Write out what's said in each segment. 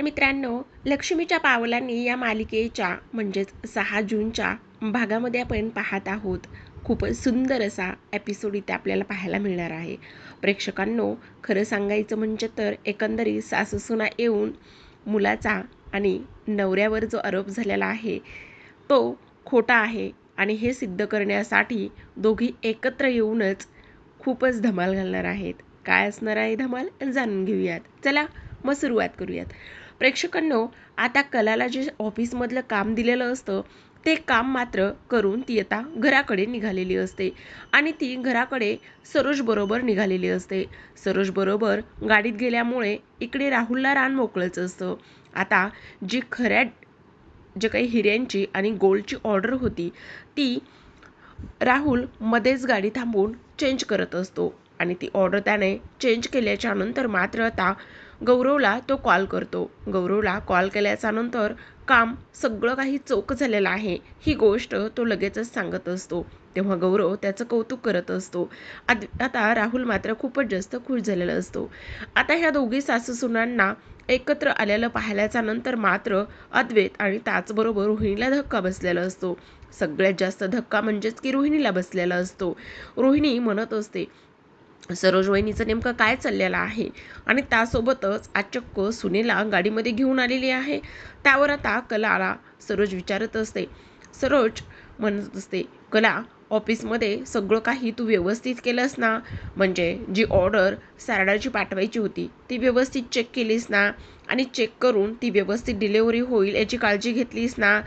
नमस्कार मित्रांनो लक्ष्मीच्या पावलांनी या मालिकेच्या म्हणजेच सहा जूनच्या भागामध्ये आपण पाहत आहोत. खूपच सुंदर असा एपिसोड इथे आपल्याला पाहायला मिळणार आहे. प्रेक्षकांनो खरं सांगायचं म्हणजे तर एकंदरीत सासूसुना येऊन मुलाचा आणि नवऱ्यावर जो आरोप झालेला आहे तो खोटा आहे आणि हे सिद्ध करण्यासाठी दोघी एकत्र येऊनच खूपच धमाल घालणार आहेत. काय असणार आहे धमाल? जाणून घेऊयात. चला मग सुरुवात करूयात. प्रेक्षकांनो आता कलाला जे ऑफिसमधलं काम दिलेलं असतं ते काम मात्र करून ती आता घराकडे निघालेली असते. आणि ती घराकडे सरोजबरोबर निघालेली असते. सरोजबरोबर गाडीत गेल्यामुळे इकडे राहुलला रान मोकळंच असतं. आता जी खऱ्या जे काही हिऱ्यांची आणि गोल्डची ऑर्डर होती ती राहुल मध्येच गाडी थांबवून चेंज करत असतो. आणि ती ऑर्डर त्याने चेंज केल्याच्यानंतर मात्र आता गौरवला तो कॉल करतो. गौरवला कॉल केल्याच्यानंतर काम सगळं काही चोख झालेलं आहे ही गोष्ट तो लगेचच सांगत असतो. तेव्हा गौरव त्याचं कौतुक करत असतो. आता राहुल मात्र खूपच जास्त खुश झालेला असतो. आता ह्या दोघी सासूसुनांना एकत्र आलेलं पाहिल्याच्या नंतर मात्र अद्वैत आणि त्याचबरोबर रोहिणीला धक्का बसलेला असतो. सगळ्यात जास्त धक्का म्हणजेच की रोहिणीला बसलेला असतो. रोहिणी म्हणत असते सरोज वहिनीचं नेमकं काय चाललेलं आहे? आणि त्यासोबतच आचक्क सुनेला गाडीमध्ये घेऊन आलेली आहे. त्यावर आता कलाला सरोज विचारत असते. सरोज म्हणत असते कला ऑफिसमध्ये सगळं काही तू व्यवस्थित केलंस ना? म्हणजे जी ऑर्डर सारडाची पाठवायची होती. ती व्यवस्थित चेक केलीस ना? आणि चेक करून ती व्यवस्थित डिलेवरी होईल याची काळजी घेतलीस ना?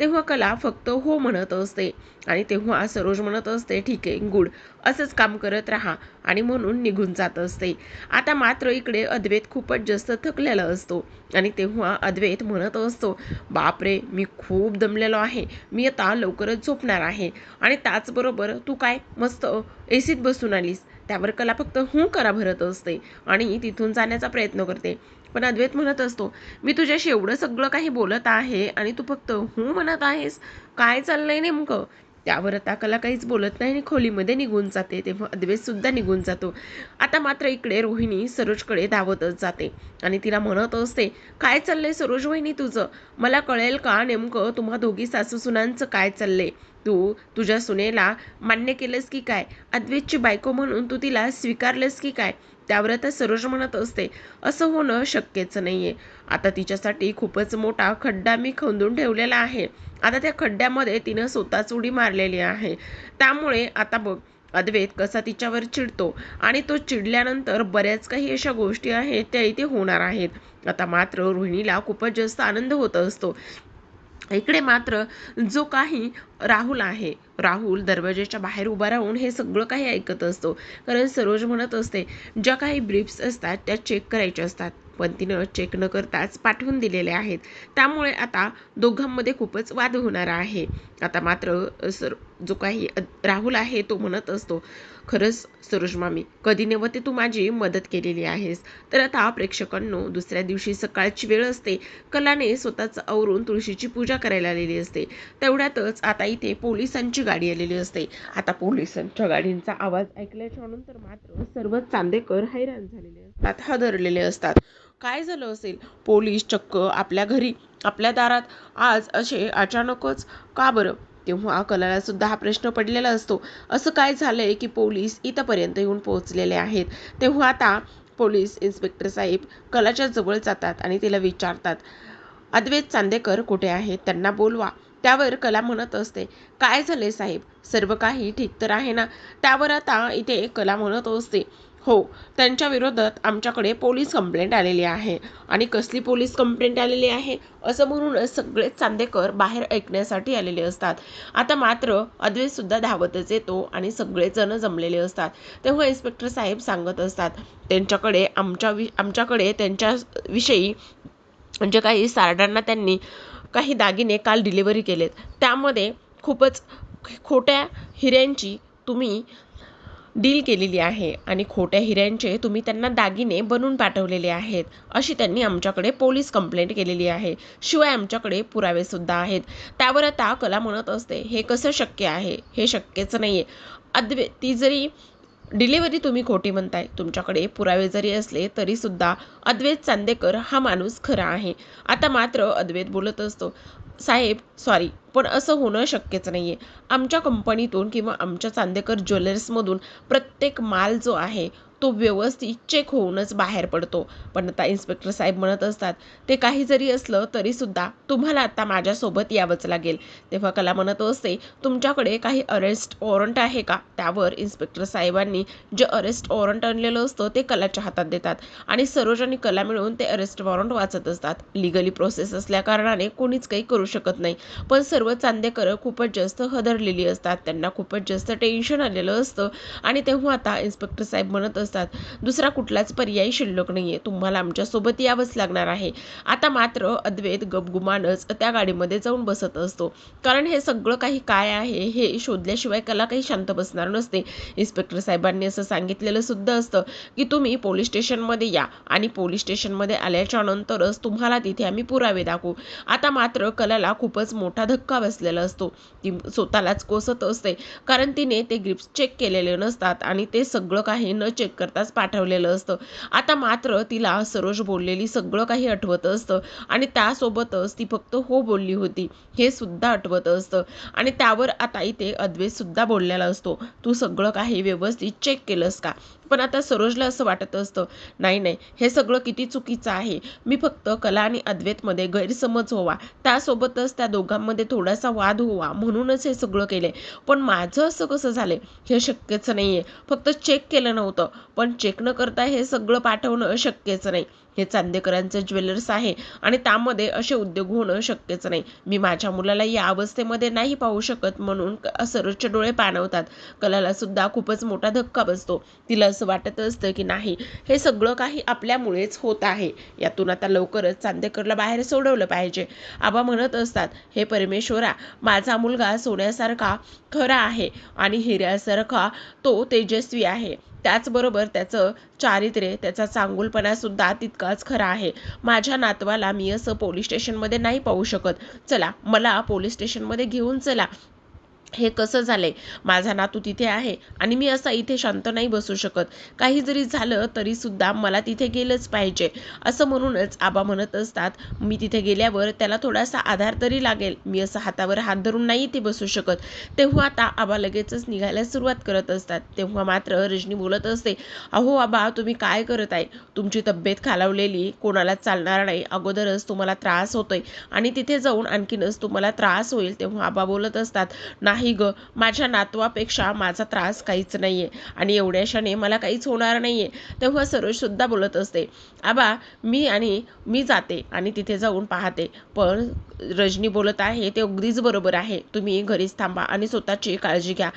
तेव्हा कला फक्त हो म्हणत असते. आणि तेव्हा सरोज म्हणत असते ठीक आहे गुड. असंच काम करत राहा. आणि म्हणून निघून जात असते. आता मात्र इकडे अद्वैत खूपच जास्त थकलेला असतो. आणि तेव्हा अद्वैत म्हणत असतो बापरे मी खूप दमलेलो आहे. मी आता लवकरच झोपणार आहे. आणि त्याचबरोबर तू काय मस्त एसीत बसून आलीस. त्यावर कला फक्त हू करा भरत असते आणि तिथून जाण्याचा प्रयत्न करते. पण अद्वैत म्हणत असतो मी तुझ्याशी एवढं सगळं काही बोलत आहे आणि तू फक्त हू म्हणत आहेस. काय चाललंय नेमकं? त्यावर आता कला काहीच बोलत नाही आणि खोलीमध्ये निघून जाते तेव्हा अद्वैत सुद्धा निघून जातो. आता मात्र इकडे रोहिणी सरोजकडे धावतच जाते आणि तिला म्हणत असते काय चाललंय सरोज वहिनी तुझं? मला कळेल का नेमकं तुम्हा दोघी सासू सुनांचं काय चाललंय? तू तुझ्या सुनेला मान्य केलंस की काय? अद्वैतची बायको म्हणून तू तिला स्वीकारलंस की काय? त्यावर आता सरोज म्हणत असते. असं होणं शक्यच नाही आहे आता तिच्यासाठी खूपच मोठा खड्डा मी खंदून ठेवलेला आहे. आता त्या खड्ड्यामध्ये तिनं स्वतःच उडी मारलेली आहे. त्यामुळे आता बघ अद्वैत कसा तिच्यावर चिडतो आणि तो चिडल्यानंतर बऱ्याच काही अशा गोष्टी आहेत त्या इथे होणार आहेत. आता मात्र रोहिणीला खूपच जास्त आनंद होत असतो. इकडे मात्र जो काही राहुल आहे राहुल दरवाजाच्या बाहेर उभा राहून हे सगळं काही ऐकत असतो. कारण सरोज म्हणत असते ज्या काही ब्रीफ्स असतात त्या चेक करायच्या असतात. पण तिनं चेक न करताच पाठवून दिलेले आहेत. त्यामुळे आता दोघांमध्ये खूपच वाद होणार आहे. आता मात्र सर जो काही राहुल आहे तो म्हणत असतो खरंच सरोज मामी कधी नव्हते तू माझी मदत केलेली आहेस. तर आता प्रेक्षकांनो दुसऱ्या दिवशी सकाळची वेळ असते. कलाने स्वतःच आवरून तुळशीची पूजा करायला आलेली असते. तेवढ्यातच आता इथे पोलिसांची गाडी आलेली असते. आता पोलिसांच्या गाडींचा आवाज ऐकल्याच्या नंतर मात्र सर्व चांदेकर हैराण झालेले असतात. हादरलेले असतात. काय झालं असेल? पोलीस चक्क आपल्या घरी आपल्या दारात. आज असे अचानकच का बरं? तेव्हा कलाला सुद्धा हा प्रश्न पडलेला असतो. असं काय झालंय की पोलीस इथंपर्यंत येऊन पोहोचलेले आहेत? तेव्हा आता पोलीस इन्स्पेक्टर साहेब कलाच्या जवळ जातात आणि तिला विचारतात अद्वैत चांदेकर कुठे आहेत? त्यांना बोलवा त्यावर कला म्हणत असते काय झाले साहेब? सर्व काही ठीक तर आहे ना त्यावर आता इथे कला म्हणत असते हो त्यांच्या विरोधात आमच्याकडे पोलीस कंप्लेंट आलेली आहे. आणि कसली पोलीस कंप्लेंट आलेली आहे? असं म्हणूनच सगळेच चांदेकर बाहेर ऐकण्यासाठी आलेले असतात. आता मात्र अद्वेसुद्धा धावतच येतो आणि सगळेजण जमलेले असतात. तेव्हा इन्स्पेक्टर साहेब सांगत असतात त्यांच्याकडे आमच्या वि आमच्याकडे त्यांच्या विषयी म्हणजे काही सारडांना त्यांनी काही दागिने काल डिलिव्हरी केलेत. त्यामध्ये खूपच खोट्या हिऱ्यांची तुम्ही डील केलेली आहे आणि खोट्या हिऱ्यांचे तुम्ही त्यांना दागिने बनवून पाठवलेले आहेत अशी त्यांनी आमच्याकडे पोलीस कंप्लेंट केलेली आहे. शिवाय आमच्याकडे पुरावेसुद्धा आहेत. त्यावर आता कला म्हणत असते हे कसं शक्य आहे? हे शक्यच नाही आहे अद्वे ती जरी डिलिव्हरी तुम्ही खोटी म्हणताय तुमच्याकडे पुरावे जरी असले तरीसुद्धा अद्वैत चांदेकर हा माणूस खरा आहे. आता मात्र अद्वैत बोलत असतो साहेब सॉरी पण असं होणं शक्यच नाही आहे आमच्या कंपनीतून किंवा आमच्या चांदेकर ज्वेलर्समधून प्रत्येक माल जो आहे तो व्यवस्थित चेक होऊनच बाहेर पडतो. पण आता इन्स्पेक्टर साहेब म्हणत असतात ते काही जरी असलं तरीसुद्धा तुम्हाला आता माझ्यासोबत यावंच लागेल. तेव्हा कला म्हणत असते तुमच्याकडे काही अरेस्ट वॉरंट आहे का? त्यावर इन्स्पेक्टर साहेबांनी जे अरेस्ट वॉरंट आणलेलं असतं ते कलाच्या हातात देतात. आणि सरोज आणि कला मिळून ते अरेस्ट वॉरंट वाचत असतात. लिगली प्रोसेस असल्या कारणाने कोणीच काही करू शकत नाही. पण सर्व चांदेकर खूपच जास्त हदरलेली असतात. त्यांना खूपच जास्त टेन्शन आलेलं असतं. आणि तेव्हा आता इन्स्पेक्टर साहेब म्हणत असतात दुसरा कुठलाच पर्याय शिल्लक नाहीये. तुम्हाला आमच्यासोबत यावंच लागणार आहे. आता मात्र अद्वैत गपगुमानच त्या गाडीमध्ये जाऊन बसत असतो. कारण हे सगळं काही काय आहे हे शोधल्याशिवाय कला काही शांत बसणार नसते. इन्स्पेक्टर साहेबांनी असं सांगितलेलं सुद्धा असतं की तुम्ही पोलीस स्टेशनमध्ये या आणि पोलीस स्टेशनमध्ये आल्याच्या नंतरच तुम्हाला तिथे आम्ही पुरावे दाखवू. आता मात्र कलाला खूपच मोठा धक्का बसलेला असतो. ती स्वतःलाच कोसत असते. कारण तिने ते ग्रिप्स चेक केलेले नसतात आणि ते सगळं काही न चेक करताच पाठवलेलं असतं. आता मात्र तिला सरोज बोललेली सगळं काही आठवत असतं आणि त्यासोबतच ती फक्त हो बोलली होती हे सुद्धा आठवत असतं. आणि त्यावर आता इथे अद्वेत सुद्धा बोललेला असतो. तू सगळं काही व्यवस्थित चेक केलंस का? पण आता सरोजला असं वाटत असतं नाही नाही हे सगळं किती चुकीचं आहे. मी फक्त कला आणि अद्वैतमध्ये गैरसमज व्हावा. त्यासोबतच त्या दोघांमध्ये थोडासा वाद व्हावा. म्हणूनच हे सगळं केले पण माझं असं कसं झालं हे शक्यच आहे फक्त चेक केलं नव्हतं. पण चेक न करता हे सगळं पाठवणं शक्यच नाही. हे चांदेकरांचं ज्वेलर्स आहे. आणि त्यामध्ये असे उद्योग होणं शक्यच नाही. मी माझ्या मुलाला या अवस्थेमध्ये नाही पाहू शकत म्हणून सरोजचे डोळे पाणवतात. कलाला सुद्धा खूपच मोठा धक्का बसतो. तिला असं वाटत असतं की नाही हे सगळं काही आपल्यामुळेच होत आहे. यातून आता लवकरच चांदेकरला बाहेर सोडवलं पाहिजे. आबा म्हणत असतात हे परमेश्वरा माझा मुलगा सोन्यासारखा खरा आहे आणि हिऱ्यासारखा तो तेजस्वी आहे. त्याचबरोबर त्याचं चारित्र्य त्याचा चांगुलपणा सुद्धा तितकाच खरा आहे. माझ्या नातवाला मी असं पोलीस स्टेशनमध्ये नाही पाहू शकत. चला मला पोलीस स्टेशनमध्ये घेऊन चला. हे कसं झालंय? माझा नातू तिथे आहे आणि मी असा इथे शांत नाही बसू शकत. काही जरी झालं तरी सुद्धा मला तिथे गेलंच पाहिजे. असं म्हणूनच आबा म्हणत असतात मी तिथे गेल्यावर त्याला थोडासा आधार तरी लागेल. मी असं हातावर हात धरून नाही इथे बसू शकत. तेव्हा आता आबा लगेचच निघायला सुरुवात करत असतात. तेव्हा मात्र रजनी बोलत असते अहो आबा तुम्ही काय करत आहे? तुमची तब्येत खालावलेली कोणालाच चालणार नाही. अगोदरच तुम्हाला त्रास होतोय आणि तिथे जाऊन आणखीनच तुम्हाला त्रास होईल. तेव्हा आबा बोलत असतात नाही ग. माझ्या नातवापेक्षा माझा त्रास काहीच नाही आहे आणि एवढ्याशाने मला काहीच होणार नाही आहे तेव्हा सरोजसुद्धा बोलत असते आबा मी आणि मी जाते आणि तिथे जाऊन पाहते. पण रजनी बोलत आहे ते अगदीच बरोबर आहे. तुम्ही घरीच थांबा आणि स्वतःची काळजी घ्या.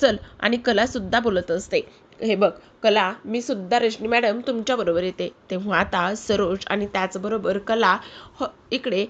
चल. आणि कलासुद्धा बोलत असते हे बघ कला मी सुद्धा रजनी मॅडम तुमच्याबरोबर येते. तेव्हा आता सरोज आणि त्याचबरोबर कला ह इकडे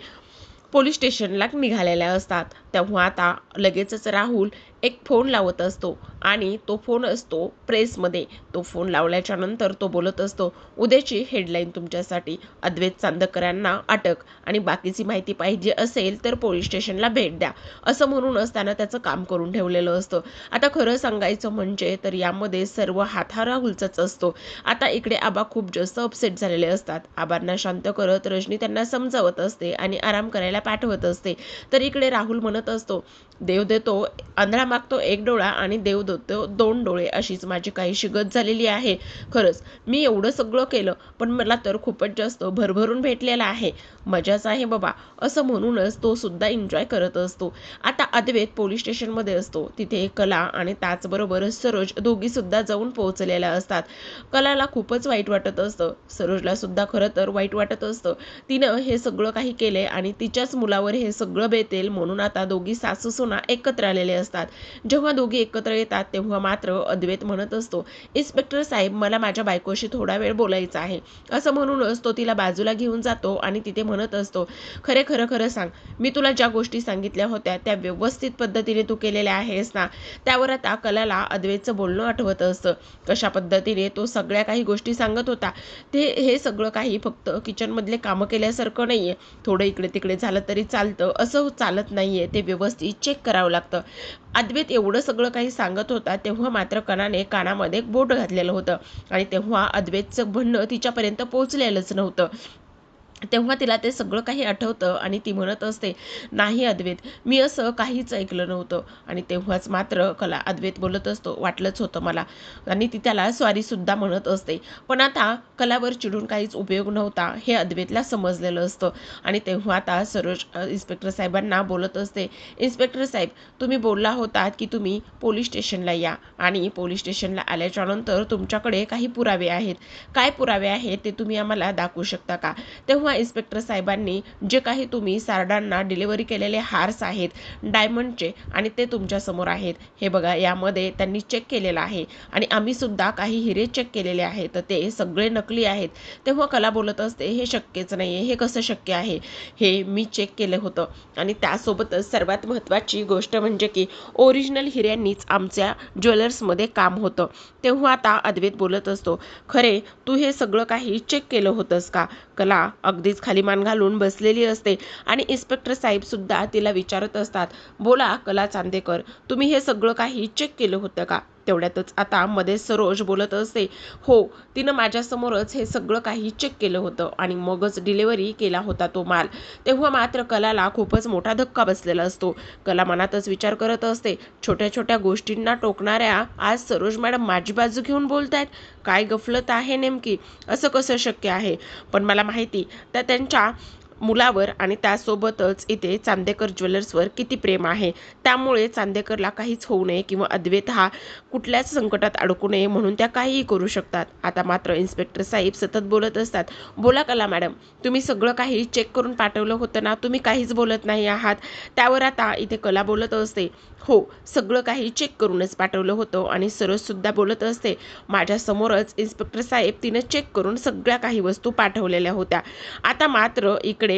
पोलीस स्टेशनला निघालेल्या असतात. तेव्हा आता लगेचच राहुल एक फोन लावत असतो. आणि तो फोन असतो प्रेसमध्ये तो फोन लावल्याच्या नंतर तो बोलत असतो उद्याची हेडलाईन तुमच्यासाठी. अद्वैत चांदकरांना अटक. आणि बाकीची माहिती पाहिजे असेल तर पोलीस स्टेशनला भेट द्या. असं म्हणूनच असताना त्याचं काम करून ठेवलेलं असतं. आता खरं सांगायचं म्हणजे तर यामध्ये सर्व हाथा राहुलचाच असतो. आता इकडे आबा खूप जास्त अपसेट झालेले असतात. आबांना शांत करत रजनी त्यांना समजावत असते आणि आराम करायला पाठवत असते. तर इकडे राहुल म्हणत असतो देव देतो आंधळा मागतो एक डोळा आणि देव देतो दोन डोळे अशीच माझी काही शिगत झालेली आहे. खरंच मी एवढं सगळं केलं पण मला तर खूपच जास्त भरभरून भेटलेला आहे. मजाच आहे बाबा असं म्हणूनच तो सुद्धा एन्जॉय करत असतो. आता अद्वैत पोलीस स्टेशनमध्ये असतो. तिथे कला आणि त्याचबरोबर सरोज दोघी सुद्धा जाऊन पोहोचलेल्या असतात. कलाला खूपच वाईट वाटत असतं. सरोजला सुद्धा खरं तर वाईट वाटत असतं. तिनं हे सगळं काही केलंय आणि तिच्याच मुलावर हे सगळं बेतेल म्हणून आता दोघी सासू सुना एकत्र आलेले असतात. जेव्हा दोघी एकत्र येतात तेव्हा मात्र अद्वैत म्हणत असतो इन्स्पेक्टर साहेब मला माझ्या बायकोशी थोडा वेळ बोलायचा आहे. असं म्हणूनच तो तिला बाजूला घेऊन जातो आणि तिथे म्हणत असतो खरे खरं खरं सांग. मी तुला ज्या गोष्टी सांगितल्या होत्या त्या व्यवस्थित पद्धतीने तू केलेल्या आहेस ना त्यावर आता कलाला अद्वैतचं बोलणं आठवत असतं. कशा पद्धतीने तो सगळ्या काही गोष्टी सांगत होता ते हे सगळं काही फक्त किचनमधले कामं केल्यासारखं नाही आहे थोडं इकडे तिकडे झालं तरी चालतं. असं चालत नाही आहे ते व्यवस्थित चेक करावं लागतं. अद्वैत एवढं सगळं काही सांगत होता तेव्हा मात्र कणाने कानामध्ये बोट घातलेलं होतं. आणि तेव्हा अद्वैतचं म्हणणं तिच्यापर्यंत पोहोचलेलंच नव्हतं. तेव्हा तिला ते सगळं काही आठवतं आणि ती म्हणत असते नाही अद्वैत मी असं काहीच ऐकलं नव्हतं. आणि तेव्हाच मात्र कला अद्वैत बोलत असतो वाटलंच होतं मला. आणि ती त्याला स्वारीसुद्धा म्हणत असते. पण आता कलावर चिडून काहीच उपयोग नव्हता हे अद्वैतला समजलेलं असतं. आणि तेव्हा आता सरोज इन्स्पेक्टर साहेबांना बोलत असते इन्स्पेक्टर साहेब तुम्ही बोलला होतात की तुम्ही पोलीस स्टेशनला या. आणि पोलीस स्टेशनला आल्याच्यानंतर तुमच्याकडे काही पुरावे आहेत. काय पुरावे आहेत ते तुम्ही आम्हाला दाखवू शकता का? तेव्हा तेव्हा इन्स्पेक्टर साहेबांनी जे काही तुम्ही सारडांना डिलिव्हरी केलेले हार्स आहेत डायमंडचे आणि ते तुमच्यासमोर आहेत हे बघा यामध्ये त्यांनी चेक केलेलं आहे. आणि आम्ही सुद्धा काही हिरे चेक केलेले आहेत तर ते सगळे नकली आहेत. तेव्हा कला बोलत असते हे शक्यच नाही आहे हे कसं शक्य आहे? हे मी चेक केलं होतं. आणि त्यासोबतच सर्वात महत्त्वाची गोष्ट म्हणजे की ओरिजिनल हिऱ्यांनीच आमच्या ज्वेलर्समध्ये काम होतं. तेव्हा आता अद्वैत बोलत असतो खरे तू हे सगळं काही चेक केलं होतंस का? कला अग अगदीच खाली मान घालून बसलेली असते आणि इन्स्पेक्टर साहेब सुद्धा तिला विचारत असतात बोला कला चांदेकर तुम्ही हे सगळं काही चेक केलं होतं का? तेवढ्यातच. आता मध्ये सरोज बोलत असते हो तिनं माझ्यासमोरच हे सगळं काही चेक केलं होतं आणि मगच डिलिव्हरी केला होता तो माल. तेव्हा मात्र कलाला खूपच मोठा धक्का बसलेला असतो. कला मनातच विचार करत असते छोट्या छोट्या गोष्टींना टोकणाऱ्या आज सरोज मॅडम माझी बाजू घेऊन बोलत आहेत काय गफलत आहे नेमकी? असं कसं शक्य आहे? पण मला माहिती त्या त्यांच्या मुलावर आणि त्यासोबतच इथे चांदेकर ज्वेलर्सवर किती प्रेम आहे. त्यामुळे चांदेकरला काहीच होऊ नये किंवा अद्वैत हा कुठल्याच संकटात अडकू नये म्हणून त्या काहीही करू शकतात. आता मात्र इन्स्पेक्टर साहेब सतत बोलत असतात बोला कला मॅडम तुम्ही सगळं काही चेक करून पाठवलं होतं ना? तुम्ही काहीच बोलत नाही आहात. त्यावर आता इथे कला बोलत असते हो सगळं काही चेक करूनच पाठवलं होतं आणि सरोजसुद्धा बोलत असते. माझ्यासमोरच इन्स्पेक्टर साहेब तिनं चेक करून सगळ्या काही वस्तू पाठवलेल्या होत्या. आता मात्र इकडे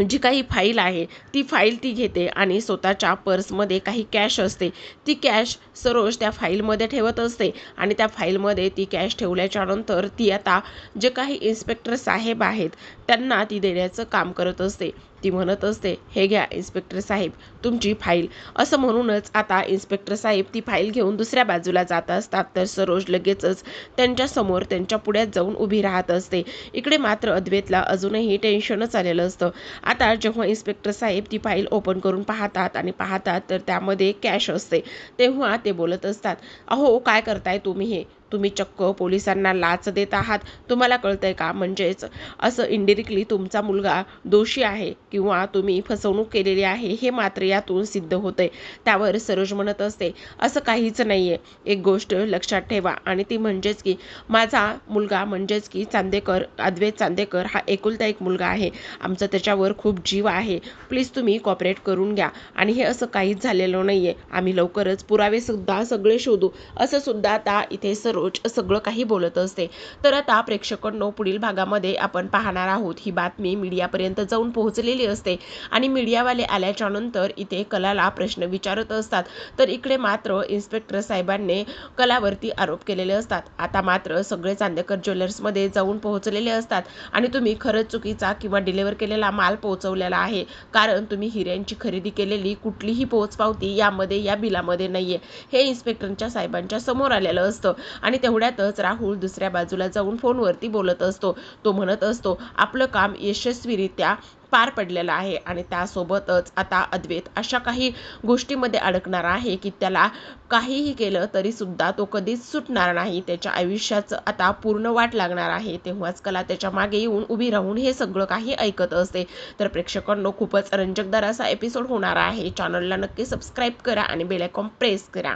जी काही फाईल आहे ती फाईल ती घेते आणि स्वतःच्या पर्समध्ये काही कॅश असते. ती कॅश सरोज त्या फाईलमध्ये ठेवत असते आणि त्या फाईलमध्ये ती कॅश ठेवल्याच्या नंतर ती आता जे काही इन्स्पेक्टर साहेब आहेत त्यांना ती देण्याचं काम करत असते. ती म्हणत असते हे घ्या इन्स्पेक्टर साहेब तुमची फाईल. असं म्हणूनच आता इन्स्पेक्टर साहेब ती फाईल घेऊन दुसऱ्या बाजूला जात असतात. तर सरोज लगेचच त्यांच्यासमोर त्यांच्या पुढ्यात जाऊन उभी राहत असते. इकडे मात्र अद्वैतला अजूनही टेन्शनच आलेलं असतं. आता जेव्हा इन्स्पेक्टर साहेब ती फाईल ओपन करून पाहतात आणि पाहतात तर त्यामध्ये कॅश असते. तेव्हा ते बोलत असतात अहो काय करताय तुम्ही हे? तुम्ही चक्क पोलिसांना लाच देत आहात? तुम्हाला कळतंय का? म्हणजेच असं इंडिरेक्टली तुमचा मुलगा दोषी आहे किंवा तुम्ही फसवणूक केलेली आहे हे मात्र यातून सिद्ध होतंय. त्यावर सरोज म्हणत असते असं काहीच नाही आहे एक गोष्ट लक्षात ठेवा. आणि ती म्हणजेच की माझा मुलगा म्हणजेच की चांदेकर अद्वैत चांदेकर हा एकुलता एक मुलगा आहे. आमचा त्याच्यावर खूप जीव आहे. प्लीज तुम्ही कॉपरेट करून घ्या. आणि हे असं काहीच झालेलं नाही आहे आम्ही लवकरच पुरावेसुद्धा सगळे शोधू. असं सुद्धा आता इथे सरोज रोज सगळं काही बोलत असते. तर आता प्रेक्षकांनो पुढील भागामध्ये आपण पाहणार आहोत. ही बातमी मीडियापर्यंत जाऊन पोहोचलेली असते आणि मीडियावाले आल्याच्यानंतर इथे कलाला प्रश्न विचारत असतात. तर इकडे मात्र इन्स्पेक्टर साहेबांनी कलावरती आरोप केलेले असतात. आता मात्र सगळे चांदेकर ज्वेलर्समध्ये जाऊन पोहोचलेले असतात आणि तुम्ही खरंच चुकीचा किंवा डिलिव्हर केलेला माल पोहोचवलेला आहे. कारण तुम्ही हिऱ्यांची खरेदी केलेली कुठलीही पोहोचपावती यामध्ये या बिलामध्ये नाहीये. हे इन्स्पेक्टरच्या साहेबांच्या समोर आलेलं असतं आणि तेवढ्यातच राहुल दुसऱ्या बाजूला जाऊन फोनवरती बोलत असतो. तो म्हणत असतो आपलं काम यशस्वीरित्या पार पडलेलं आहे आणि त्यासोबतच आता अद्वैत अशा काही गोष्टीमध्ये अडकणार आहे की त्याला काहीही केलं तरी सुद्धा तो कधीच सुटणार नाही. त्याच्या आयुष्याचं आता पूर्ण वाट लागणार आहे. तेव्हाच कला त्याच्यामागे येऊन उभी राहून हे सगळं काही ऐकत असते. तर प्रेक्षकांनो खूपच रंजकदार असा एपिसोड होणार आहे. चॅनलला नक्की सबस्क्राईब करा आणि बेलायकॉन प्रेस करा.